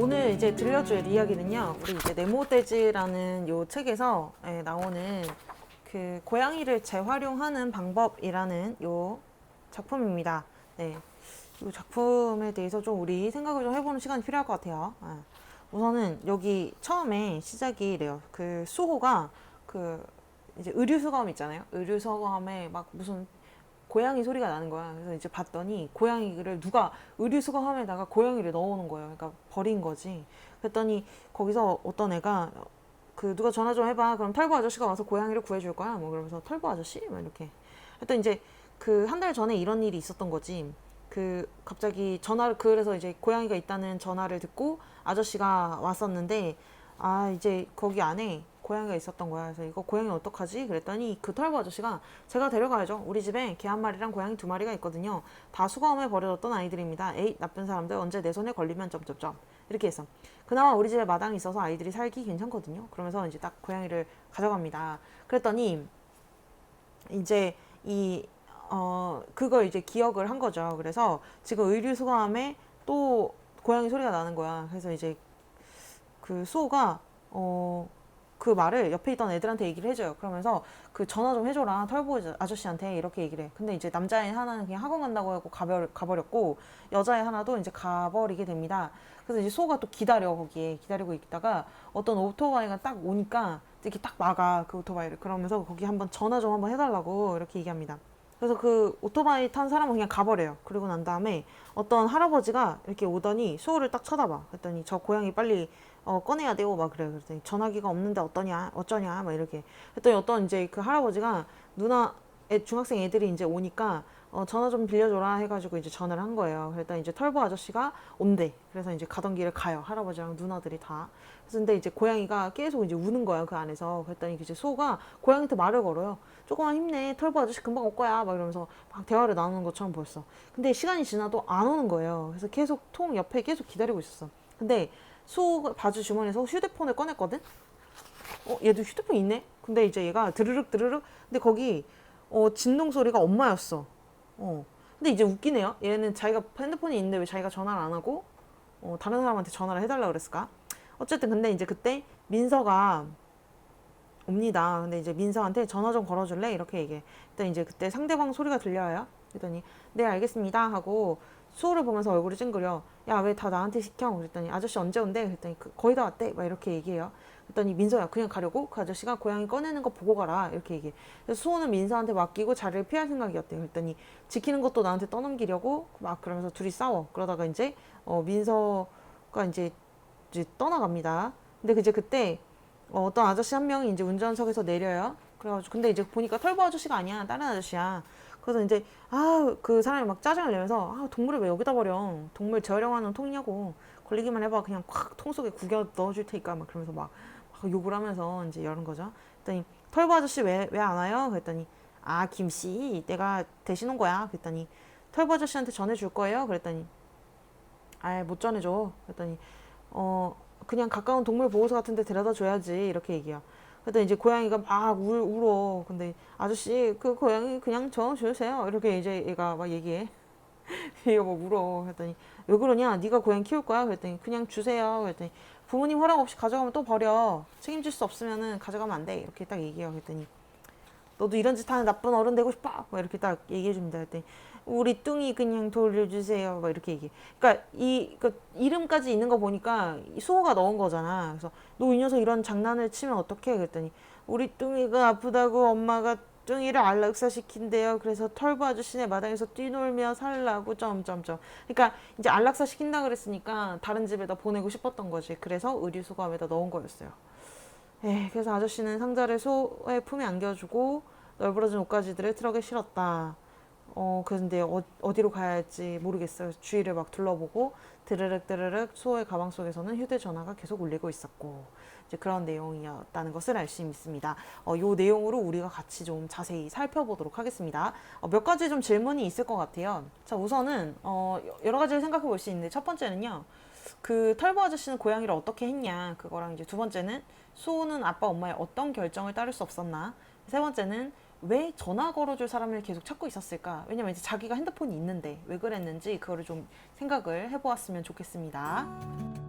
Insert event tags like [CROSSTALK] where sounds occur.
오늘 이제 들려줄 이야기는요. 우리 이제 네모돼지라는 요 책에서 예, 나오는 그 고양이를 재활용하는 방법이라는 요 작품입니다. 네. 이 작품에 대해서 좀 우리 생각을 좀 해보는 시간이 필요할 것 같아요. 아, 우선은 여기 처음에 시작이 이래요. 그 수호가 그 이제 의류 수거함 있잖아요. 의류 수거함에 막 무슨 고양이 소리가 나는 거야. 그래서 이제 봤더니 고양이를 누가 의류 수거함에다가 고양이를 넣어놓은 거예요. 그러니까 버린 거지. 그랬더니 거기서 어떤 애가 그 누가 전화 좀 해봐. 그럼 털보 아저씨가 와서 고양이를 구해줄 거야. 뭐 그러면서 털보 아저씨? 막 이렇게. 하여튼 이제 그 한 달 전에 이런 일이 있었던 거지. 그 갑자기 전화를 그래서 이제 고양이가 있다는 전화를 듣고 아저씨가 왔었는데 아 이제 거기 안에 고양이가 있었던 거야. 그래서 이거 고양이 어떡하지? 그랬더니 그 털보 아저씨가 제가 데려가야죠. 우리 집에 개 한 마리랑 고양이 두 마리가 있거든요. 다 수거함에 버려졌던 아이들입니다. 에이 나쁜 사람들 언제 내 손에 걸리면 점점점 이렇게 했어. 그나마 우리 집에 마당이 있어서 아이들이 살기 괜찮거든요. 그러면서 이제 딱 고양이를 가져갑니다. 그랬더니 이제 이 어, 그걸 이제 기억을 한 거죠. 그래서 지금 의류 수거함에 또 고양이 소리가 나는 거야. 그래서 이제 그 수호가 어, 그 말을 옆에 있던 애들한테 얘기를 해줘요. 그러면서 그 전화 좀 해줘라. 털보 아저씨한테 이렇게 얘기를 해. 근데 이제 남자애 하나는 그냥 학원 간다고 하고 가버, 가버렸고 여자애 하나도 이제 가버리게 됩니다. 그래서 이제 수호가 또 기다려 거기에 기다리고 있다가 어떤 오토바이가 딱 오니까 이렇게 딱 막아 그 오토바이를 그러면서 거기 한번 전화 좀 한번 해달라고 이렇게 얘기합니다. 그래서 그 오토바이 탄 사람은 그냥 가버려요. 그리고 난 다음에 어떤 할아버지가 이렇게 오더니 수호를 딱 쳐다봐. 그랬더니 저 고양이 빨리 어, 꺼내야 돼요. 막 그래. 그랬더니 전화기가 없는데 어떠냐, 어쩌냐, 막 이렇게. 그랬더니 어떤 이제 그 할아버지가 누나, 애, 중학생 애들이 이제 오니까 어, 전화 좀 빌려줘라 해가지고 이제 전화를 한 거예요. 그랬더니 이제 털보 아저씨가 온대. 그래서 이제 가던 길을 가요. 할아버지랑 누나들이 다. 그래서 근데 이제 고양이가 계속 이제 우는 거야. 그 안에서. 그랬더니 이제 소가 고양이한테 말을 걸어요. 조금만 힘내. 털보 아저씨 금방 올 거야. 막 이러면서 막 대화를 나누는 것처럼 보였어. 근데 시간이 지나도 안 오는 거예요. 그래서 계속 통 옆에 계속 기다리고 있었어. 근데 수 바지 주머니에서 휴대폰을 꺼냈거든? 어, 얘도 휴대폰 있네? 근데 이제 얘가 드르륵 드르륵. 근데 거기 어, 진동 소리가 엄마였어. 어. 근데 이제 웃기네요. 얘는 자기가 핸드폰이 있는데 왜 자기가 전화를 안 하고 어, 다른 사람한테 전화를 해달라 그랬을까? 어쨌든 근데 이제 그때 민서가 옵니다. 근데 이제 민서한테 전화 좀 걸어줄래? 이렇게 얘기해. 일단 이제 그때 상대방 소리가 들려요. 그랬더니 네 알겠습니다 하고 수호를 보면서 얼굴이 찡그려. 야 왜 다 나한테 시켜? 그랬더니 아저씨 언제 온대? 그랬더니 그, 거의 다 왔대. 막 이렇게 얘기해요. 그랬더니 민서야 그냥 가려고 그 아저씨가 고양이 꺼내는 거 보고 가라 이렇게 얘기해. 그래서 수호는 민서한테 맡기고 자리를 피할 생각이었대. 그랬더니 지키는 것도 나한테 떠넘기려고 막 그러면서 둘이 싸워. 그러다가 이제 어, 민서가 이제 이제 떠나갑니다. 근데 이제 그때 어, 어떤 아저씨 한 명이 이제 운전석에서 내려요. 그래가지고 근데 이제 보니까 털보 아저씨가 아니야 다른 아저씨야. 그래서 이제 아 그 사람이 막 짜증을 내면서 아 동물을 왜 여기다 버려? 동물 재활용하는 통이냐고 걸리기만 해봐 그냥 콱 통 속에 구겨 넣어줄 테니까 막 그러면서 막, 막 욕을 하면서 이제 이러는 거죠. 그랬더니 털보 아저씨 왜 왜 안 와요? 그랬더니 아 김씨 내가 대신 온 거야. 그랬더니 털보 아저씨한테 전해줄 거예요. 그랬더니 아예 못 전해줘. 그랬더니 어 그냥 가까운 동물 보호소 같은 데 데려다 줘야지 이렇게 얘기해요. 그랬더니 이제 고양이가 막 울, 울어. 근데 아저씨 그 고양이 그냥 저 주세요. 이렇게 이제 얘가 막 얘기해. [LAUGHS] 얘가 막 울어. 그랬더니 왜 그러냐? 네가 고양이 키울 거야? 그랬더니 그냥 주세요. 그랬더니 부모님 허락 없이 가져가면 또 버려. 책임질 수 없으면은 가져가면 안 돼. 이렇게 딱 얘기해요. 그랬더니 너도 이런 짓 하는 나쁜 어른 되고 싶어? 막 이렇게 딱 얘기해 줍니다. 그랬더니 우리 뚱이 그냥 돌려주세요. 막 이렇게 얘기해. 그러니까 이그 이름까지 있는 거 보니까 이 수호가 넣은 거잖아. 그래서 너 이 녀석 이런 장난을 치면 어떡해? 그랬더니 우리 뚱이가 아프다고 엄마가 뚱이를 안락사 시킨대요. 그래서 털보 아저씨네 마당에서 뛰놀며 살라고 점점점. 그러니까 이제 안락사 시킨다 그랬으니까 다른 집에다 보내고 싶었던 거지. 그래서 의류 수거함에다 넣은 거였어요. 에 그래서 아저씨는 상자를 소의 품에 안겨주고 널브러진 옷가지들을 트럭에 실었다. 어, 근데 어, 어디로 가야 할지 모르겠어요. 주위를 막 둘러보고 드르륵 드르륵 수호의 가방 속에서는 휴대전화가 계속 울리고 있었고 이제 그런 내용이었다는 것을 알 수 있습니다. 어, 요 내용으로 우리가 같이 좀 자세히 살펴보도록 하겠습니다. 어, 몇 가지 좀 질문이 있을 것 같아요. 자, 우선은 어, 여러 가지를 생각해 볼 수 있는데 첫 번째는요. 그 털보 아저씨는 고양이를 어떻게 했냐 그거랑 이제 두 번째는 수호는 아빠 엄마의 어떤 결정을 따를 수 없었나 세 번째는 왜 전화 걸어줄 사람을 계속 찾고 있었을까 왜냐면 이제 자기가 핸드폰이 있는데 왜 그랬는지 그거를 좀 생각을 해보았으면 좋겠습니다.